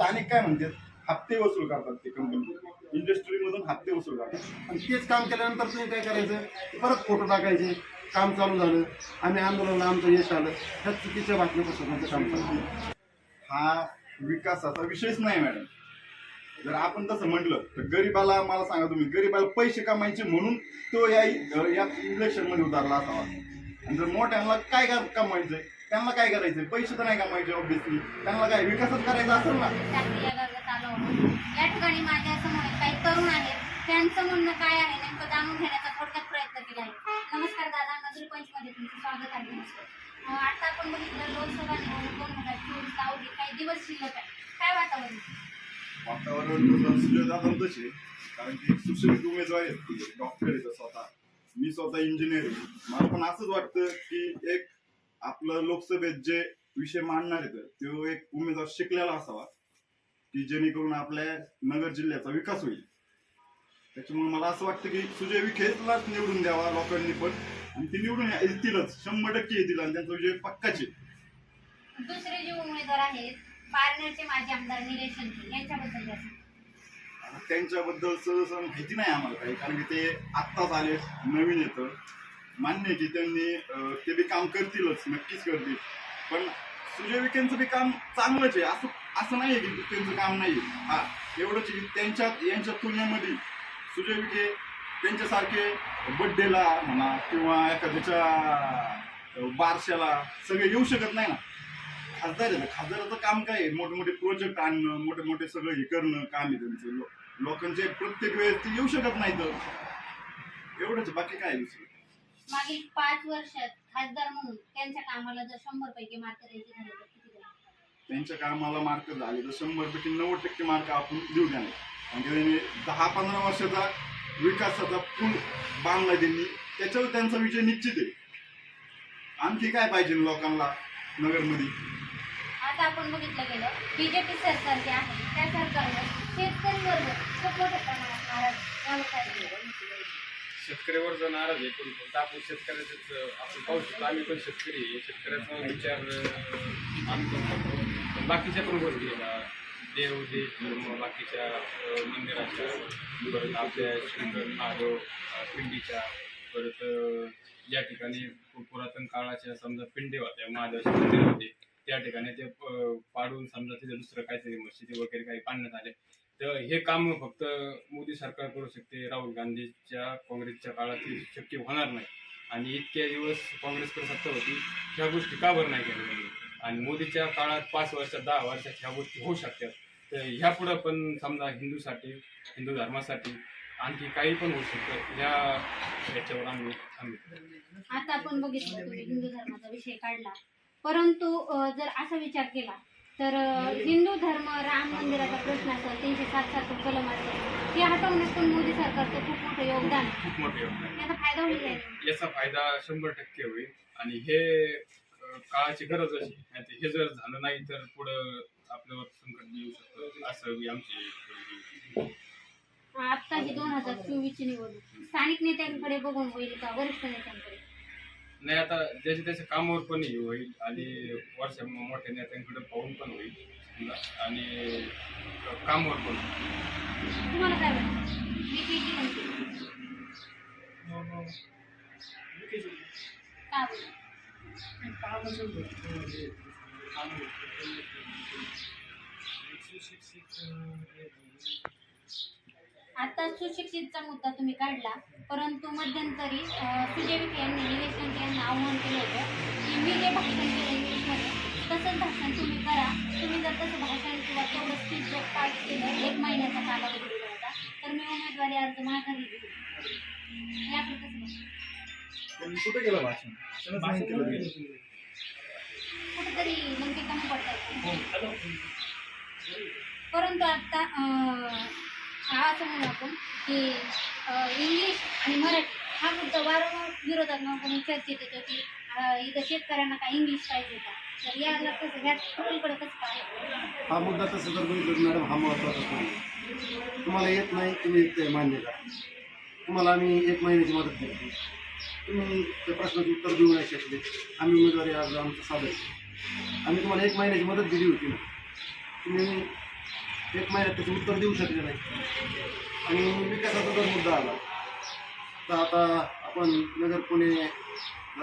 स्थानिक काय म्हणतात हप्ते वसूल करतात ते कंपनी इंडस्ट्रीमधून हप्ते वसूल करतात. आणि तेच काम केल्यानंतर तुम्ही काय करायचं? परत फोटो टाकायचे काम चालू झालं आम्ही आंदोलनाला आमचं यश आलं. ह्या चुकीच्या बातमीपासून काम चालू हा विकासाचा विषयच नाही मॅडम जर आपण तसं म्हटलं तर गरीबाला मला सांगा तुम्ही गरीबाला पैसे कमायचे म्हणून तो या या उतारला असावा. आणि जर मोठ्यांना काय काय कमायचं आहे त्यांना काय करायचंय? पैसे तर नाही कमायचे ऑब्विसली त्यांना काय विकासच करायचा असेल ना? आलो आहोत. या ठिकाणी माझ्यासमोर काही तरुण आहेत. त्यांचं म्हणणं काय आहे? नेमकं जाणून घेण्याचा थोडक्यात प्रयत्न केला आहे. नमस्कार दादा नगरी पंचमध्ये तुमचं स्वागत आहे. अं, आता आपण बघितलं लोकसभा निवडणूक दोन हजार चोवीस अवधी काही दिवस शिल्लक आहे. काय वातावरण? वातावरण तसे कारण की सुशिक्षित उमेदवार आहेत. ते डॉक्टर आहेत स्वतः. मी स्वतः इंजिनियर आहे. मला पण असंच वाटतं की एक आपलं लोकसभेत जे विषय मांडणार आहेत तो एक उमेदवार शिकलेला असावा की जेणेकरून आपल्या नगर जिल्ह्याचा विकास होईल. त्याच्यामुळे मला असं वाटतं की सुजय विखेलाच निवडून द्यावा लोकांनी पण आणि ते निवडून येतीलच शंभर टक्के येतील आणि त्यांचा विजय पक्काच दुसरे जे उमेदवार आहेत पारनेरचे माजी आमदार निलेश यांच्याबद्दल काय त्यांच्याबद्दल सहसा माहिती नाही आम्हाला काही कारण की ते आत्ताच आले नवीन येतं. मान्य आहे की त्यांनी ते बी काम करतीलच नक्कीच करतील. पण सुजय विखेंचं बी काम चांगलंच आहे असं असं नाही आहे की त्यांचं काम नाही हा एवढंच की त्यांच्या यांच्या तुलनेमध्ये सुजय विखे त्यांच्यासारखे बड्डेला म्हणा किंवा एखाद्याच्या बारशाला सगळे येऊ शकत नाही ना. खासदार आहे खासदाराचं काम काय आहे? मोठमोठे प्रोजेक्ट आणणं मोठे मोठे सगळं हे करणं काम आहे त्यांचं. लो- लोकांचे प्रत्येक वेळेस ते येऊ शकत नाही तर एवढंच बाकी काय आहे दुसरं? मागील पाच वर्षात खासदार म्हणून त्यांच्या कामाला जर शंभर पैकी मार्क द्यायचे झाले तर किती? त्यांच्या कामाला मार्क झाले तर शंभर पैकी नव्वद टक्के मार्क आपण देऊ द्या की त्यांनी दहा पंधरा वर्षाचा विकासाचा पूल बांधला त्यांनी त्याच्यावर त्यांचा विजय निश्चित आहे आणखी काय पाहिजे लोकांना नगरमध्ये आता आपण बघितलं गेलं बीजेपी सरकार जे आहे त्या सरकारवर शेतकरी वर्ग खूप मोठ्या प्रमाणात नाराज? शेतकऱ्यावर जर नाराज आहे पण फक्त आपण शेतकऱ्याचंच आपण पाहू शकतो. आम्ही पण शेतकरी आहे. शेतकऱ्याचा विचार आम्ही पण करतो. बाकीच्या पण गोष्टी आहेत. देव देश धर्म बाकीच्या मंदिराच्या परत आपल्या शंकर महादेव पिंडीच्या परत ज्या ठिकाणी पुरातन काळाच्या समजा पिंडे होत्या महादेवाचे मंदिर होते त्या ठिकाणी ते पाडून समजा तिथे दुसरं काहीतरी मशिदी वगैरे काही बांधण्यात आले. तर हे काम फक्त मोदी सरकार करू शकते राहुल गांधीच्या काँग्रेसच्या काळात शक्य होणार नाही. आणि इतक्या दिवस काँग्रेसकडे सत्ता होती ह्या गोष्टी का बरं नाही केल्या आणि मोदीच्या काळात पाच वर्षात दहा वर्षात ह्या गोष्टी होऊ शकतात. तर ह्या पुढं पण समजा हिंदूसाठी हिंदू धर्मासाठी आणखी काही पण होऊ शकतं ह्या ह्याच्यावर आम्ही आता आपण बघितलं हिंदू धर्माचा विषय काढला. परंतु जर असा विचार केला तर हिंदू धर्म राम मंदिराचा प्रश्न असेल तीनशे सात सात कलम असेल हे हटवण्यात पण मोदी सरकारचं खूप मोठं योगदान आहे. खूप मोठे योगदान. याचा फायदा होईल याचा फायदा शंभर टक्के होईल. आणि हे अ, काळाची गरज अशी ते हे जर झालं नाही तर पुढं आपल्यावर संकट येऊ शकतं. असं आमची आता ही दोन हजार चोवीस ची निवडणूक. स्थानिक नेत्यांकडे बघून होईल का? वरिष्ठ नेत्यांकडे? नाही आता ज्याच्या त्याच्या कामावर पण हे होईल आणि वर्षा मोठ्या नेत्यांकडे पाहून पण होईल समजा. आणि कामावर पण होईल. तुम्हाला काय वाटतं विकी की म्हणते का बरं? आता सुशिक्षितचा मुद्दा तुम्ही काढला परंतु मध्यंतरी सुजय विखे यांनी निलेश लंके यांना आव्हान केलं होतं की मी जे भाषण केलं इंग्लिशमध्ये तसंच भाषण तुम्ही करा. तुम्ही जर तसं भाषण किंवा तेवढं स्पीच जर पाठ केलं एक महिन्याचा कालावधी दिला होता तर मी उमेदवारी अर्ज माघारी घेईन. याकडे कसं कुठे केलं भाषण. कुठेतरी लंके कमी पडतात परंतु आता हा असं म्हणू आपण की इंग्लिश आणि मराठी हा मुद्दा वारंवार विरोधात्मक चर्चेत येतो की इथं शेतकऱ्यांना काय इंग्लिश पाहिजे का तर याला कसं ह्या टोलकडे कसं पाहिजे हा मुद्दा तसं जर बघितलं मॅडम हा महत्त्वाचा नाही तुम्हाला येत नाही तुम्ही ते मान्य करा. तुम्हाला आम्ही एक महिन्याची मदत दिली तुम्ही त्या प्रश्नाचं उत्तर देऊ नाही शकले. आम्ही उमेदवारी अर्ज आमचं सादर आम्ही तुम्हाला एक महिन्याची मदत दिली होती ना. तुम्ही एक महिन्यात त्याचं उत्तर देऊ शकले नाही. आणि विकासाचा जर मुद्दा आला तर आता आपण नगर पुणे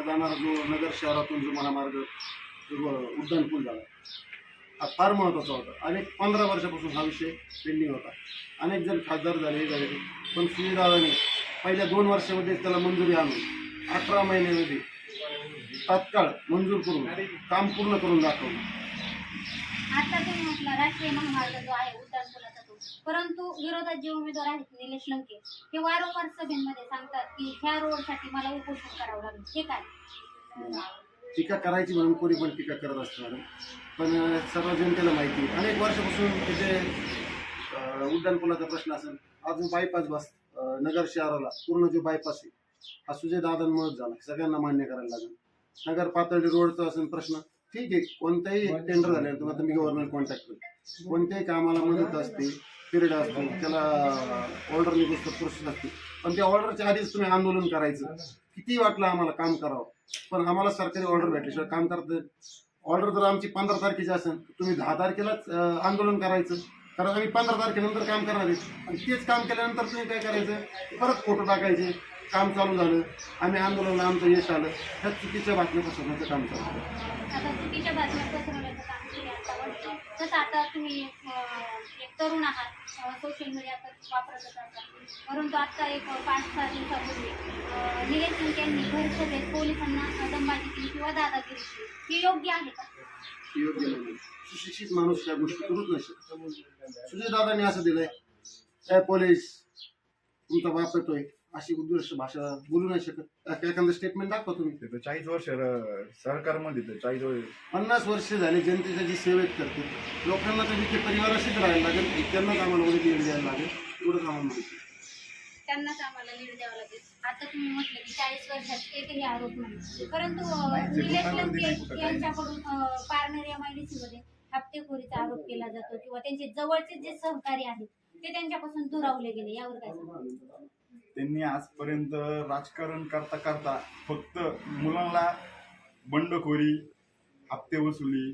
जाणारा जो नगर शहरातून जो महामार्ग जो उड्डाण पूल झाला हा फार महत्त्वाचा होता. अनेक पंधरा वर्षापासून हा विषय पेंडिंग होता. अनेक जण खासदार झाले हे झाले पण सुविधाने पहिल्या दोन वर्षामध्ये त्याला मंजुरी आणून अठरा महिन्यामध्ये तात्काळ मंजूर करून काम पूर्ण करून दाखवलं. आता तुम्ही म्हटला राष्ट्रीय महामार्ग जो आहे उड्डाण पुलाचा तो. परंतु विरोधात जे उमेदवार आहेत निलेश लंके हे वारंवार सभेमध्ये सांगतात की ह्या रोडसाठी मला उपोषण करावं लागेल. हे काय? टीका करायची म्हणून कोणी पण टीका करत असतं मॅडम. पण सर्व जनतेला माहिती आहे. अनेक वर्षापासून तिथे अं, उड्डाणपुलाचा प्रश्न असेल. आज जो बायपास बस नगर शहराला पूर्ण जो बायपास आहे हा सुजय दादांमुळेच झाला. सगळ्यांना मान्य करायला लागेल. नगर पातळी रोडचा असेल प्रश्न ठीक आहे कोणत्याही टेंडर झाल्यानंतर आता मी गव्हर्नमेंट कॉन्टॅक्ट करेल कोणत्याही कामाला मदत असते पिरियड असतो त्याला ऑर्डर निघत प्रोसेस असते. पण त्या ऑर्डरच्या आधीच तुम्ही आंदोलन करायचं. किती वाटलं आम्हाला काम करावं? पण आम्हाला सरकारी ऑर्डर भेटल्याशिवाय काम करत ऑर्डर जर आमची पंधरा तारखेची असेल तुम्ही दहा तारखेलाच आंदोलन करायचं. कारण आम्ही पंधरा तारखेनंतर काम करणार आहे. आणि तेच काम केल्यानंतर तुम्ही काय करायचं? परत फोटो टाकायचे. काम चालू झालं. आम्ही आंदोलनाला आमचं यश आलं. ह्या चुकीच्या बातम्या पसरवण्याचं काम चालू आहे. आता चुकीच्या बातम्या पसरवण्याचं काम तुम्ही आता तुम्ही अं, एक तरुण आहात सोशल मीडिया असतात. परंतु आता एक पाच सहा दिवसापूर्वी अं, निलेश लंके यांनी घर सभेत पोलिसांना केली किंवा दादागिरी केली. हे योग्य आहे का? योग्य नाही. सुशिक्षित माणूस या गोष्टी करूच नाही शकत. सुजय दादांनी असं दिलंय काय पोलीस तुमचा बाप येतोय. अशी उद्देश भाषा बोलू नाही शकत. एखादं स्टेटमेंट दाखवा तुम्ही. ते तर चाळीस वर्ष र- सरकारमध्ये ते चाळीस वर्ष. पन्नास वर्ष झाले जनतेच्या जी सेवेत करते लोकांना तर इथे परिवाराशीच राहायला लागेल. त्यांनाच आम्हाला उडी लीड द्यायला लागेल. एवढंच आम्हाला माहिती आहे. त्यांनाच आम्हाला लीड द्यावं लागेल. आता तुम्ही म्हटलं की चाळीस वर्षात एकही आरोप नाही. परंतु अं, नाही, ते निलेश नाही लंके कुठं काही. यांच्याकडून Parner M I D C मध्ये हप्तेखोरीचा आरोप केला जातो किंवा त्यांचे जवळचे जे सहकारी आहेत ते त्यांच्यापासून दुरावले गेले. यावर काय सांगाल? त्यांनी आजपर्यंत राजकारण करता करता फक्त मुलांना बंडखोरी हप्ते वसुली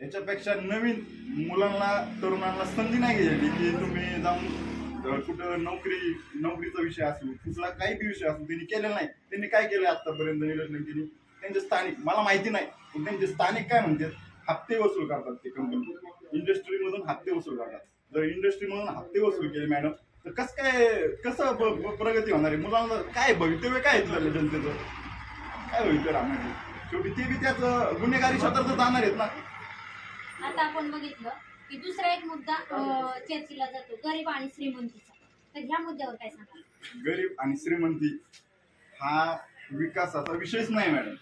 याच्यापेक्षा नवीन मुलांना तरुणांना संधी नाही घ्यायची की तुम्ही जाऊन कुठं नोकरी नोकरीचा विषय असू कुठला काही बी विषय असू त्यांनी केलेला नाही. त्यांनी काय केलं आतापर्यंत निलेश लंकेनी त्यांचे स्थानिक मला माहिती नाही पण त्यांचे स्थानिक काय म्हणतात? हप्ते वसूल करतात ते कंपनी इंडस्ट्रीमधून हप्ते वसूल करतात. जर इंडस्ट्रीमधून हप्ते वसूल केले मॅडम तर कसं काय कसं प्रगती होणार आहे? मुलांना काय भवितव्य काय आहे तुला जनतेचं? काय भवितव्य राहणार? शेवटी ते बी त्याच गुन्हेगारी क्षेत्रात जाणार आहेत ना. आता आपण बघितलं की दुसरा एक मुद्दा चर्चेला जातो गरीब आणि श्रीमंतीचा. तर ह्या मुद्द्यावर काय सांगाल? गरीब आणि श्रीमंती हा विकासाचा विषयच नाही मॅडम.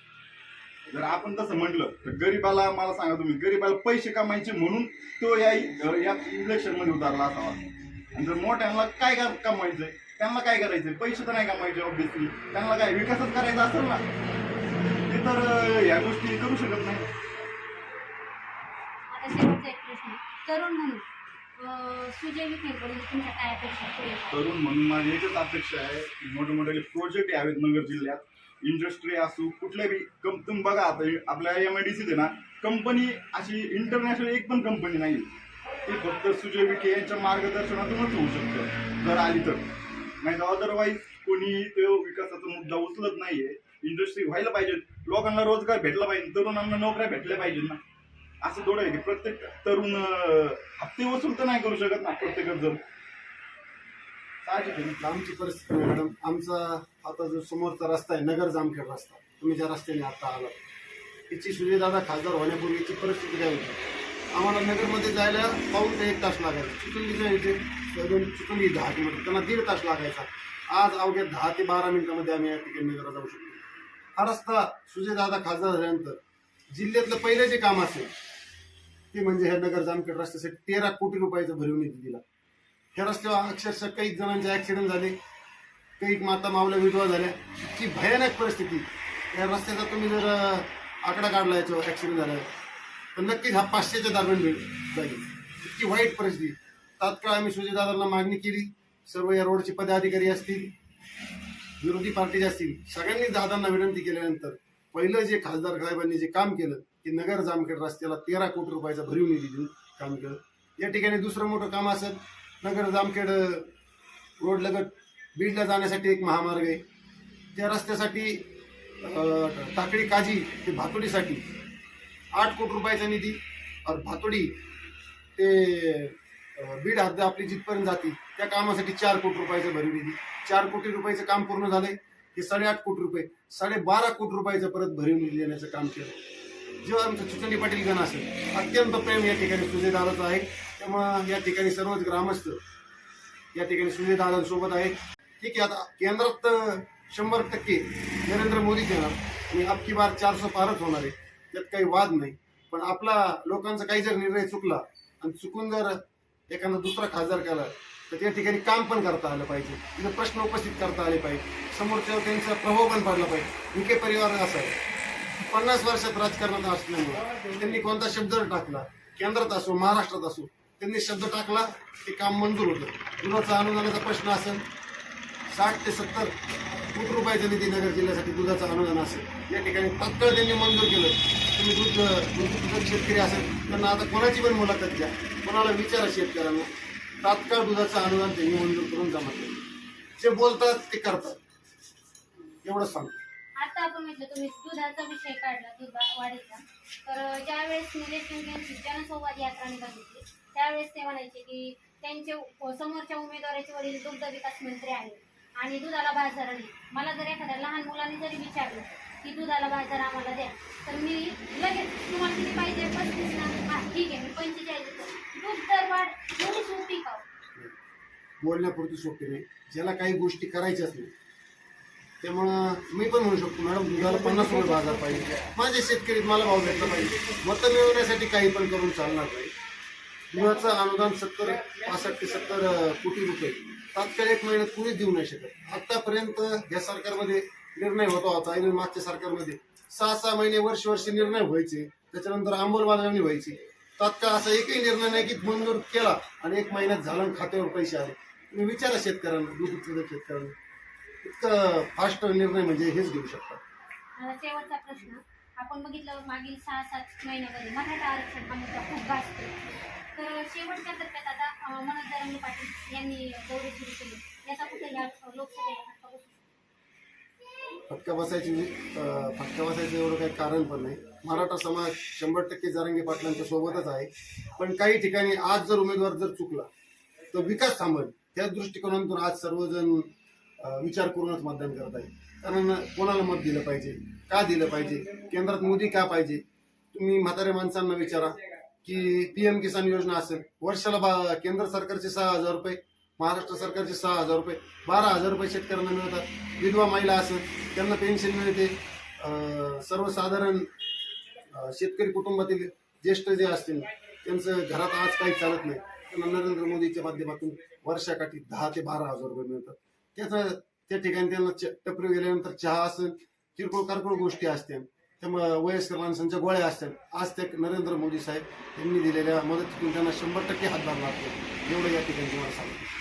जर आपण तसं म्हटलं तर गरीबाला मला सांगा तुम्ही गरीबाला पैसे कमायचे म्हणून तो या या इलेक्शनमध्ये उतारला असावा. आणि जर मोठ्यांना काय कमवायचंय? त्यांना काय करायचंय? पैसे तर नाही कमायचे ऑब्विसली त्यांना काय विकासच करायचा असेल ना ते तर अं, या गोष्टी करू शकत नाही. आता शेवटचा एक प्रश्न तरुण म्हणून अं, सुजय विखेकडून तुमच्या काय अपेक्षा आहेत? तरुण म्हणून माझी एकच अपेक्षा आहे की मोठे मोठे प्रोजेक्ट यावेत नगर जिल्ह्यात. इंडस्ट्री असू कुठल्या बी तुम्ही बघा आता हे आपल्या एम आय डी सीत ना कंपनी अशी इंटरनॅशनल एक पण कंपनी नाही ते फक्त सुजय विखे यांच्या मार्गदर्शनातूनच होऊ शकतं जर आली तर. नाही तर अदरवाईज कोणी तो विकासाचा मुद्दा उचलत नाहीये. इंडस्ट्री व्हायला पाहिजे. लोकांना रोजगार भेटला पाहिजे. तरुणांना नोकऱ्या भेटल्या पाहिजे ना. असं थोडं आहे की प्रत्येक तरुण हप्ते वसूल तर नाही करू शकत ना प्रत्येकच जण. म्हणजे आमची परिस्थिती मॅडम. आमचा आता जो समोरचा रस्ता आहे नगर जामखेड रस्ता. तुम्ही ज्या रस्त्याने आता आला तिची सुजयदादा खासदार होण्यापूर्वीची परिस्थिती काय होती? आम्हाला नगरमध्ये जायला पाऊन ते एक तास लागायचा. चिखली इथे. दोन चिखली दहा किलोमीटर त्यांना दीड तास लागायचा. आज अवघ्या दहा ते बारा मिनिटामध्ये आम्ही या ठिकाणी नगरला जाऊ शकतो. हा रस्ता सुजयदादा खासदार झाल्यानंतर जिल्ह्यातलं पहिलं जे काम असेल ते म्हणजे ह्या नगर जामखेड रस्त्यासाठी तेरा कोटी रुपयाचा भरीव निधी दिला. ह्या रस्त्यावर अक्षरशः काही जणांचे ऍक्सिडेंट झाले. काही माता मावल्या विधवा झाल्या. इतकी भयानक परिस्थिती. या रस्त्याचा तुम्ही जर आकडा काढला याच्यावर ऍक्सिडेंट झाला तर नक्कीच हा पाचशेच्या दरम्यान भेट जाईल इतकी वाईट परिस्थिती. तात्काळ आम्ही सुजयदादांना मागणी केली. सर्व या रोडचे पदाधिकारी असतील विरोधी पार्टीचे असतील सगळ्यांनी दादांना विनंती केल्यानंतर पहिलं जे खासदार साहेबांनी जे काम केलं की नगर जामखेड रस्त्याला तेरा कोटी रुपयाचा भरीव निधी देऊन काम केलं. या ठिकाणी दुसरं मोठं काम असेल नगर जामखेड रोड लगत बीडला जाण्यासाठी एक महामार्ग आहे. त्या रस्त्यासाठी ताकडी काजी ते भातोडीसाठी आठ कोटी रुपयाचा निधी और भातोडी ते बीड हद्द आपली जिथपर्यंत जाते त्या कामासाठी चार कोटी रुपयाचा भरीव निधी. चार कोटी रुपयाचं काम पूर्ण झालंय हे साडेआठ कोटी रुपये साडेबारा कोटी रुपयाचं परत भरीव निधी देण्याचं काम केलं जेव्हा आमचं चिचंडी पाटील गण असेल अत्यंत प्रेम या ठिकाणी सुजयदादाचं आहे. त्यामुळं या ठिकाणी सर्वच ग्रामस्थ या ठिकाणी सुजयदादांसोबत आहेत. ठीक आहे आता केंद्रात शंभर टक्के नरेंद्र मोदीच येणार. आणि अबकी बार चारशे पारच होणार आहे. त्यात काही वाद नाही. पण आपला लोकांचा काही जर निर्णय चुकला आणि चुकून जर एखादा दुसरा खासदार केला तर त्या ठिकाणी काम पण करता आलं पाहिजे. तिथे प्रश्न उपस्थित करता आले पाहिजे. समोरच्यावर त्यांचा प्रभाव पण पडला पाहिजे. विखे परिवार असा आहे. पन्नास वर्षात राजकारणात असल्यामुळे त्यांनी कोणता शब्द टाकला केंद्रात असो महाराष्ट्रात असो त्यांनी शब्द टाकला ते काम मंजूर होतं. दुधाचा अनुदानाचा प्रश्न असेल साठ ते सत्तर कोटी रुपयाचा निधी नगर जिल्ह्यासाठी दुधाचं अनुदान असेल. या ठिकाणी तत्काळ त्यांनी मंजूर केलं. तुम्ही दूध दूध शेतकरी असेल त्यांना आता कोणाची पण मुलाखत घ्या कोणाला विचारा शेतकऱ्यांना. तात्काळ दुधाचं अनुदान त्यांनी मंजूर करून जमा केलं. जे बोलतात ते करतात. एवढंच सांगतो. आता आपण म्हटलं तुम्ही दुधाचा विषय काढला दूध वाढीचा. तर ज्यावेळेस निलेश यांची जनसंवाद यात्रा निघाली होती त्यावेळेस ते म्हणायचे की त्यांचे समोरच्या उमेदवाराचे वडील दुग्ध विकास मंत्री आहेत. आणि दुधाला बाजार मला जर एखाद्या लहान मुलाने जरी विचारलं की दुधाला बाजार आम्हाला द्या तर मी लगेच तुम्हाला किती पाहिजे? पस्तीस ना ठीक आहे मी पंचेचाळीस दूध दर वाढ एवढी सोपी का हो? बोलण्यापुरती सोपी नाही. ज्याला काही गोष्टी करायच्याच नाही. त्यामुळं मी पण म्हणू शकतो मॅडम दुधाला पन्नास रुपये बाजार पाहिजे. माझे शेतकरी मला भाव भेटला पाहिजे. मतं मिळवण्यासाठी काही पण करून चालणार नाही. दुधाचं अनुदान सत्तर पासष्ट ते सत्तर कोटी रुपये. तात्काळ एक महिन्यात कुणीच देऊ नाही शकत. आतापर्यंत या सरकारमध्ये निर्णय होता होता आणि मागच्या सरकारमध्ये. सहा सहा महिने वर्ष वर्ष निर्णय व्हायचे त्याच्यानंतर अंमलबजावणी व्हायची. तात्काळ असा एकही निर्णय नाही की मंजूर केला आणि एक महिन्यात झाला खात्यावर पैसे आले. तुम्ही विचारा शेतकऱ्यांना दूध उत्पादक शेतकऱ्यांना. इतकं फास्ट निर्णय म्हणजे हेच घेऊ शकतात शेवटचा प्रश्न. आपण बघितलं मागील सहा सात महिन्यामध्ये मराठा आरक्षण हा मुद्दा खूप गाजतो तर शेवटच्या टप्प्यात आता मनोज दरांनी पाटील यांनी दौरे सुरू केले. याचा कुठे या लोकसभेला फटका बसू फटका बसायची अं, फटका बसायचं एवढं काही कारण पण नाही. मराठा समाज शंभर टक्के जारंगी पाटलांच्या सोबतच आहे. पण काही ठिकाणी आज जर उमेदवार जर चुकला तर विकास थांबेल. त्याच दृष्टिकोनातून आज सर्वजण विचार करूनच मतदान करत आहेत कारण कोणाला मत दिलं पाहिजे? का दिलं पाहिजे? केंद्रात मोदी का पाहिजे? तुम्ही म्हाताऱ्या माणसांना विचारा की पीएम किसान योजना असेल वर्षाला बा केंद्र सरकारचे सहा हजार रुपये महाराष्ट्र सरकारचे सहा हजार रुपये बारा हजार रुपये शेतकऱ्यांना मिळतात. विधवा महिला असेल त्यांना पेन्शन मिळते. सर्वसाधारण शेतकरी कुटुंबातील ज्येष्ठ जे असतील त्यांचं घरात आज काही चालत नाही. त्यांना नरेंद्र मोदीच्या माध्यमातून वर्षाकाठी दहा ते बारा हजार रुपये मिळतात. त्याचं त्या ठिकाणी त्यांना च- टपरी गेल्यानंतर चहा असेल किरकोळ कारकोळ गोष्टी असतील त्यामुळे वयस्कर माणसांच्या गोळ्या असतात आज त्या नरेंद्र मोदी साहेब यांनी दिलेल्या मदतीतून त्यांना शंभर टक्के हातभार लागतो. एवढं या ठिकाणी तुम्हाला सांगतो.